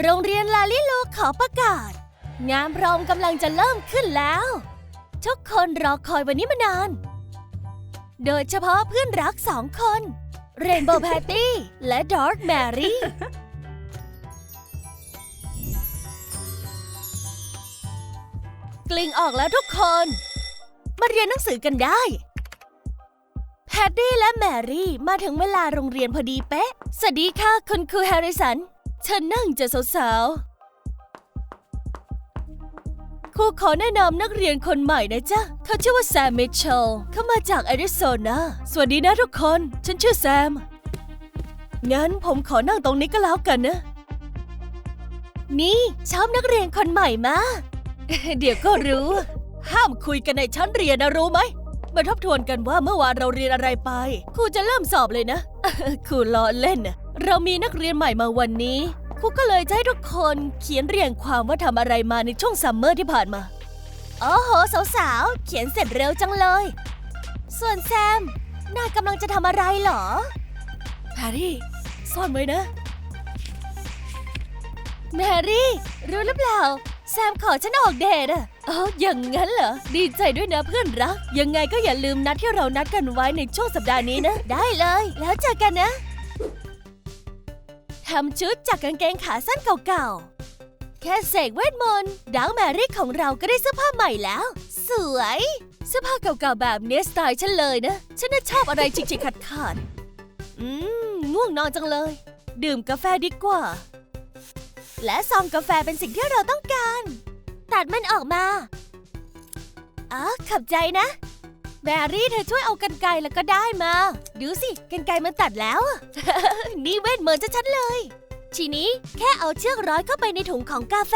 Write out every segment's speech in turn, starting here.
โรงเรียนลาลิโลขอประกาศ งานพร้อมกำลังจะเริ่มขึ้นแล้ว ทุกคนรอคอยวันนี้มานาน โดยเฉพาะเพื่อนรักสองคน เรนโบว์แพตตี้และดอร์แมรี่กลิ่งออกแล้วทุกคน มาเรียนหนังสือกันได้ แพตตี้และแมรี่มาถึงเวลาโรงเรียนพอดีเป๊ะ สวัสดีค่ะ คุณครูแฮร์ริสัน เชิญนั่งจอสาวๆ ครูขอแนะนำนักเรียนคนใหม่นะจ๊ะ เขาชื่อว่าแซม มิเชล เขามาจากแอริโซนา สวัสดีนะทุกคน ฉันชื่อแซม งั้นผมขอนั่งตรงนี้ก็แล้วกันนะ นี่ชอบนักเรียนคนใหม่มา เดี๋ยวก็รู้ ห้ามคุยกันในชั้นเรียนนะรู้ไหม มาทบทวนกันว่าเมื่อวานเราเรียนอะไรไป ครูจะเริ่มสอบเลยนะ ครูล้อเล่นนะเรามีนักเรียนใหม่มาวันนี้ ครูก็เลยจะให้ทุกคนเขียนเรียงความว่าทำอะไรมาในช่วงซัมเมอร์ที่ผ่านมา โอ้โห สาวๆ เขียนเสร็จเร็วจังเลย ส่วนแซมนายกำลังจะทำอะไรเหรอแฮร์รี่ ซ่อนไว้นะ แมรี่ รู้หรือเปล่า แซมขอฉันออกเดทอะอ๋ออย่างงั้นเหรอ ดีใจด้วยนะเพื่อนรัก ยังไงก็อย่าลืมนัดที่เรานัดกันไว้ในช่วงสัปดาห์นี้นะ ได้เลย แล้วเจอกันนะำชุดจากกางเกงขาสั้นเก่าๆ แค่เสกเวทมนต์ดังแมรี่ของเราก็ได้เสื้อผ้าใหม่แล้ว สวย เสื้อผ้าเก่าๆแบบเนี้สไตล์ฉันเลยนะ ฉันน่ะชอบอะไรจิกๆขัดๆอืม ง่วงนอนจังเลย ดื่มกาแฟดีกว่า และซองกาแฟเป็นสิ่งที่เราต้องการ ตัดมันออกมาอ๋อขอบใจนะ แมรี่เธอช่วยเอากันไกรแล้วก็ได้มา ดูสิกันไกมันตัดแล้ว นี่เวทเหมือนจะชัดเลย ทีนี้แค่เอาเชือกร้อยเข้าไปในถุงของกาแฟ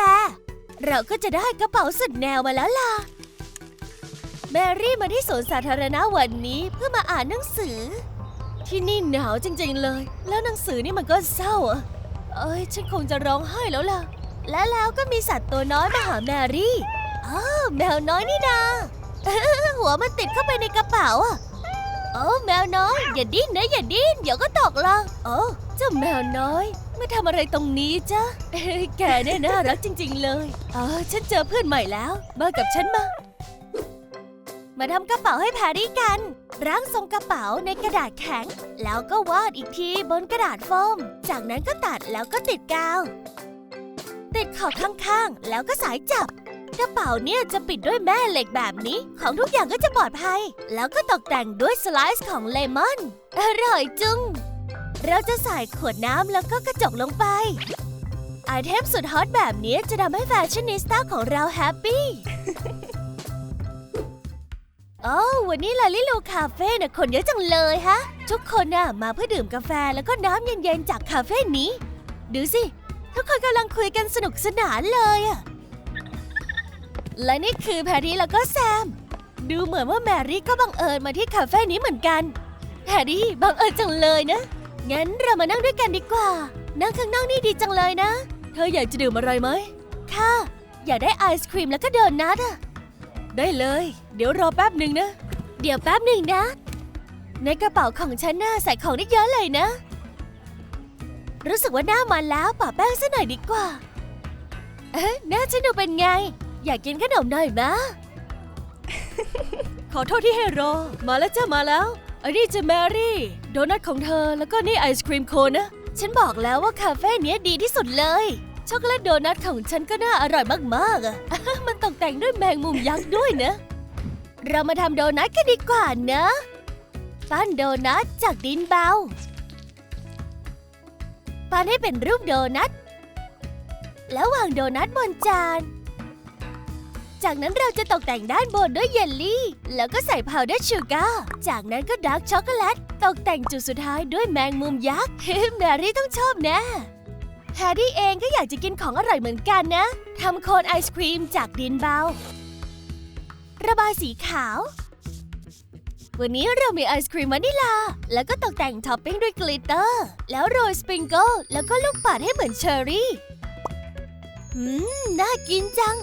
เราก็จะได้กระเป๋าสุดแนวมาแล้วล่ะแมรี่มาที่สวนสาธารณะวันนี้เพื่อมาอ่านหนังสือ ที่นี่หนาวจริงๆเลย แล้วหนังสือนี่มันก็เศร้าอะเอ้ยฉันคงจะร้องไห้แล้วล่ะ และแล้วก็มีสัตว์ตัวน้อยมาหาแมรี่ อ้าวแมวน้อยนี่นา หัวมันติดเข้าไปในกระเป๋าอะโอ้แมวน้อย อย่าดิ้นนะอย่าดิ้นเดี๋ยวก็ตกละโอ้เจ้าแมวน้อยมาทำอะไรตรงนี้จ๊ะแกเนี่ยน่ารักจริง ๆ เลยเออฉันเจอเพื่อนใหม่แล้ว มากับฉันมามาทำกระเป๋าให้แพรรี่กัน ร่างทรงกระเป๋าในกระดาษแข็ง แล้วก็วาดอีกทีบนกระดาษโฟม จากนั้นก็ตัดแล้วก็ติดกาว ติดขอบข้างๆ แล้วก็สายจับ กระเป๋าเนี่ยจะปิดด้วยแม่เหล็กแบบนี้ ของทุกอย่างก็จะปลอดภัย แล้วก็ตกแต่งด้วยสไลซ์ของเลมอน อร่อยจุง เราจะใส่ขวดน้ำแล้วก็กระจกลงไป ไอเทมสุดฮอตแบบนี้จะทำให้แฟชั่นนิสต้าของเราแฮปปี้โอ้วันนี้ลาลิลูคาเฟ่น่ะคนเยอะจังเลยฮะ ทุกคนน่ะมาเพื่อดื่มกาแฟแล้วก็น้ำเย็นๆจากคาเฟ่นี้ ดูสิ ทุกคนกำลังคุยกันสนุกสนานเลยอะ และนี่คือแพรรี่แล้วก็แซม ดูเหมือนว่าแมรี่ก็บังเอิญมาที่คาเฟ่นี้เหมือนกันแพรรี่บังเอิญจังเลยนะ งั้นเรามานั่งด้วยกันดีกว่า นั่งข้างนอกนี่ดีจังเลยนะ เธออยากจะดื่มอะไรไหม ค่ะ อยากได้ไอศครีมแล้วก็โดนัทอะได้เลย เดี๋ยวรอแป๊บหนึ่งนะ เดี๋ยวแป๊บหนึ่งนะ ในกระเป๋าของฉันน่าใส่ของได้เยอะเลยนะ รู้สึกว่าหน้ามันแล้วป่าแป้งซะหน่อยดีกว่า เอ๊ะหน้าฉันดูเป็นไง อยากกินขนมหน่อยมะขอโทษที่ให้รอ มาแล้วจ้ามาแล้ว อันนี้จะแมรี่ โดนัทของเธอแล้วก็นี่ไอศครีมโคนนะฉันบอกแล้วว่าคาเฟ่เนี้ยดีที่สุดเลย ช็อกโกแลตโดนัทของฉันก็น่าอร่อยมากๆอะมันตกแต่งด้วยแมงมุมยักษ์ด้วยนะ เรามาทำโดนัทกันดีกว่านะปั้นโดนัทจากดินเบาปั้นให้เป็นรูปโดนัทแล้ววางโดนัทบนจาน จากนั้นเราจะตกแต่งด้านบนด้วยเยลลี่ แล้วก็ใส่พาวเดอร์ชูการ์จากนั้นก็ดาร์กช็อกโกแลต ตกแต่งจุดสุดท้ายด้วยแมงมุมยักษ์แมรี่ต้องชอบแน่แฮร์รี่เองก็อยากจะกินของอร่อยเหมือนกันนะ ทำโคนไอศครีมจากดินเบา ระบายสีขาว วันนี้เรามีไอศครีมวานิลา แล้วก็ตกแต่งท็อปปิ้งด้วยกลิตเตอร์ แล้วโรยสปริงเกิลแล้วก็ลูกปัดให้เหมือนเชอร์รี่ อืม น่ากินจัง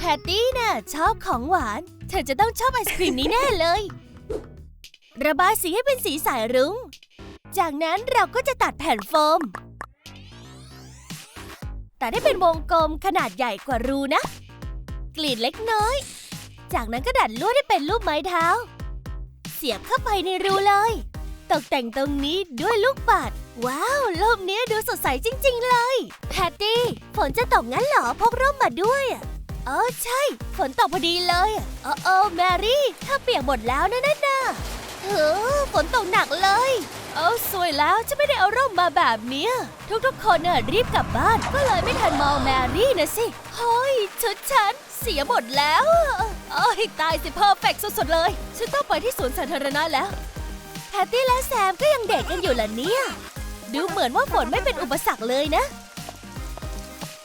แพตตี้น่ะชอบของหวาน เธอจะต้องชอบไอศครีมนี้แน่เลย ระบายสีให้เป็นสีสายรุง้ง จากนั้นเราก็จะตัดแผ่นโฟม แต่ได้เป็นวงกลมขนาดใหญ่กว่ารูนะกรีดเล็กน้อย จากนั้นก็ดัดลวดให้เป็นรูปไม้เท้า เสียบเข้าไปในรูเลย ตกแต่งตรงนี้ด้วยลูกปัด ว้าวรูปนี้ดูสดใสจริง ๆ เลย แพตตี้ ฝนจะตกงั้นเหรอพกร่มมาด้วยอะ เออใช่ ฝนตกพอดีเลยอะเออเออแมรี่ถ้าเปียกหมดแล้วนะนั่นน่ะเออฝนตกหนักเลย เออสวยแล้วจะไม่ได้เอาร่มมาแบบเนี้ย ทุกๆคนน่ะรีบกลับบ้าน ก็เลยไม่ทันมองแมรี่นะสิเฮ้ยชุดฉันเสียหมดแล้วเอ้ยตายสิเพอร์เฟกสุดๆเลย ฉันต้องไปที่สวนสาธารณะแล้วแพตตี้และแซมก็ยังเด็กกันอยู่ล่ะเนี่ย ดูเหมือนว่าฝนไม่เป็นอุปสรรคเลยนะ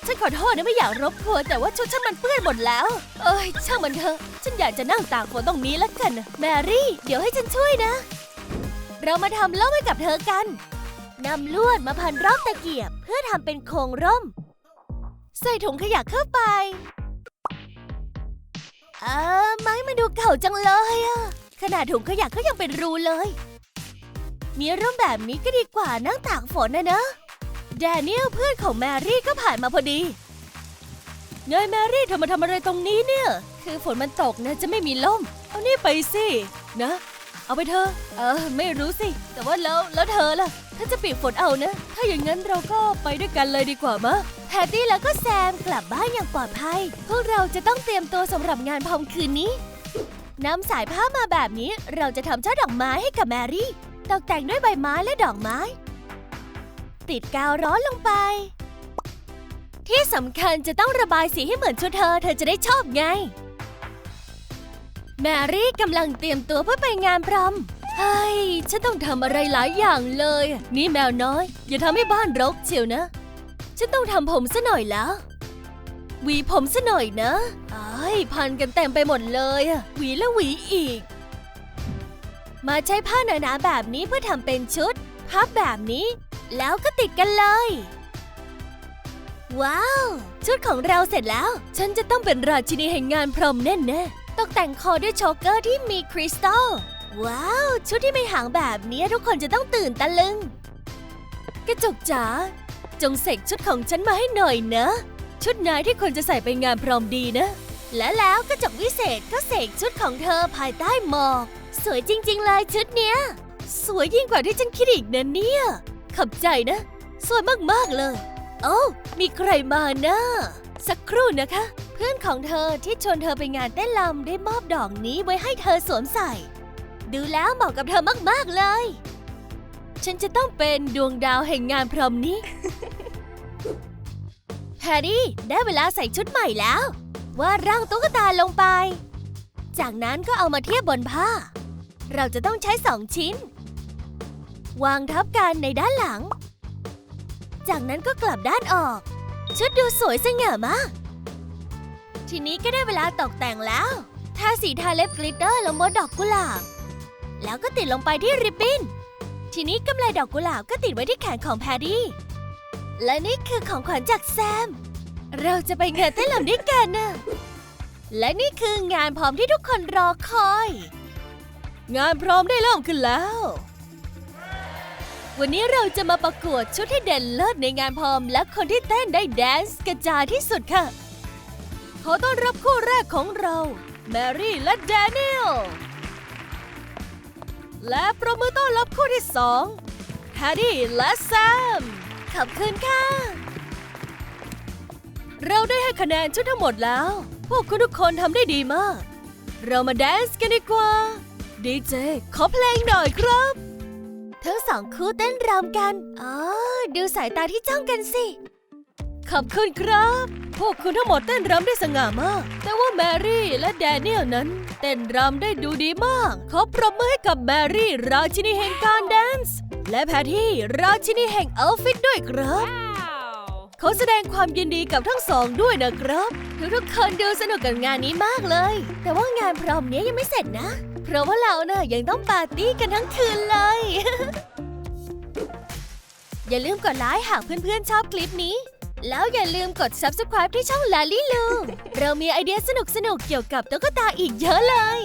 ฉันขอโทษนะไม่อยากรบกวนแต่ว่าชุดฉันมันเปื้อนหมดแล้ว เอ้ยช่างมันเถอะ ฉันอยากจะนั่งตากฝนตรงนี้แล้วกัน แมรี่ เดี๋ยวให้ฉันช่วยนะ เรามาทำร่มให้กับเธอกันนำลวดมาพันรอบตะเกียบ เพื่อทำเป็นโครงร่ม ใส่ถุงขยะเข้าไปเออไม้มันดูเก่าจังเลยอะขนาดถุงขยะก็ยังเป็นรูเลย มีร่มแบบนี้ก็ดีกว่านั่งตากฝนนะเนอะ แดเนียลเพื่อนของแมรี่ก็ผ่านมาพอดีเงยแมรี่เธอมาทำอะไรตรงนี้เนี่ย คือฝนมันตกนะจะไม่มีล่ม เอานี่ไปสินะ เอาไปเธอะเออ ไม่รู้สิ แต่ว่าแล้วแล้วเธอล่ะ ถ้าจะปีกฝนเอานะ ถ้าอย่างนั้นเราก็ไปด้วยกันเลยดีกว่ามะแพตตี้แล้วก็แซมกลับบ้านอย่างปลอดภัย พวกเราจะต้องเตรียมตัวสำหรับงานพรอมคืนนี้นำสายผ้ามาแบบนี้เราจะทำช่อดอกไม้ให้กับแมรี่ ตกแต่งด้วยใบไม้และดอกไม้ ติดกาวร้อนลงไป ที่สำคัญจะต้องระบายสีให้เหมือนชุดเธอ เธอจะได้ชอบไง แมรี่กำลังเตรียมตัวเพื่อไปงานพรอมเฮ้ย ฉันต้องทำอะไรหลายอย่างเลย นี่แมวน้อย อย่าทำให้บ้านรกเชียวนะ ฉันต้องทำผมซะหน่อยแล้วหวีผมซะหน่อยนะไอ้พันกันเต็มไปหมดเลยหวีแล้วหวีอีก มาใช้ผ้าหนาๆแบบนี้เพื่อทำเป็นชุด พับแบบนี้ แล้วก็ติดกันเลย ว้าว ชุดของเราเสร็จแล้ว ฉันจะต้องเป็นราชินีแห่งงานพรหมแน่ๆตกแต่งคอด้วยโชกเกอร์ที่มีคริสตัล ว้าว ชุดที่ไม่หางแบบนี้ทุกคนจะต้องตื่นตะลึง กระจกจ๋าจงเสกชุดของฉันมาให้หน่อยนะ ชุดนายที่ควรจะใส่ไปงานพรอมดีนะ และแล้วกระจกวิเศษก็เสกชุดของเธอภายใต้หมอก สวยจริง ๆ เลยชุดเนี้ย สวยยิ่งกว่าที่ฉันคิดอีกนะเนี่ย ขอบใจนะ สวยมากๆเลย โอ้ามีใครมานะสักครู่นะคะ เพื่อนของเธอที่ชวนเธอไปงานเต้นรำได้มอบดอกนี้ไว้ให้เธอสวมใส่ ดูแล้วเหมาะกับเธอมากๆเลย ฉันจะต้องเป็นดวงดาวแห่งงานพรอมนี้แฮร์รี่ได้เวลาใส่ชุดใหม่แล้ววาดร่างตุ๊กตาลงไป จากนั้นก็เอามาเทียบบนผ้า เราจะต้องใช้สองชิ้น วางทับกันในด้านหลัง จากนั้นก็กลับด้านออก ชุดดูสวยสง่ามาก ทีนี้ก็ได้เวลาตกแต่งแล้วทาสีทาเล็บกลิตเตอร์ลงบนดอกกุหลาบ แล้วก็ติดลงไปที่ริบบิ้น ทีนี้กำไลดอกกุหลาบก็ติดไว้ที่แขนของแพดดี้ และนี่คือของขวัญจากแซม เราจะไปงานเต้นรำด้วยกันนะและนี่คืองานพร้อมที่ทุกคนรอคอย งานพร้อมได้เริ่มขึ้นแล้ว วันนี้เราจะมาประกวดชุดที่เด่นเลิศในงานพรอม และคนที่เต้นได้แดนซ์กระจายที่สุดค่ะ ขอต้อนรับคู่แรกของเรา แมรี่และแดเนียล และประมือต้อนรับคู่ที่สองแฮร์รี่และแซม ขอบคุณค่ะ เราได้ให้คะแนนชุดทั้งหมดแล้ว พวกคุณทุกคนทำได้ดีมาก เรามาแดนซ์กันดีกว่า ดีเจขอเพลงหน่อยครับ ทั้งสองคู่เต้นรำกันอ๋อดูสายตาที่จ้องกันสิ ขอบคุณครับ พวกคุณทั้งหมดเต้นรำได้สง่ามาก แต่ว่าแมรี่และแดเนียลนั้น เต้นรำได้ดูดีมาก ขอปรบมือให้กับแมรี่ราชินีแห่งการแดนซ์ และแพทที่ราชินีแห่งเอาฟิตด้วยครับขอแสดงความยินดีกับทั้งสองด้วยนะครับ ทุกๆคนดูสนุกกับงานนี้มากเลย แต่ว่างานพร้อมเนี้ยยังไม่เสร็จนะเพ ราะว่าเราเนะ่ะยังต้องปาร์ตี้กันทั้งคืนเลย อย่าลืมกดไลค์หากเพื่อนๆชอบคลิปนี้ แล้วอย่าลืมกด subscribe ที่ช่องลาลี่ลูเรามีไอเดียสนุกๆเกี่ยวกับตุ๊กตาอีกเยอะเลย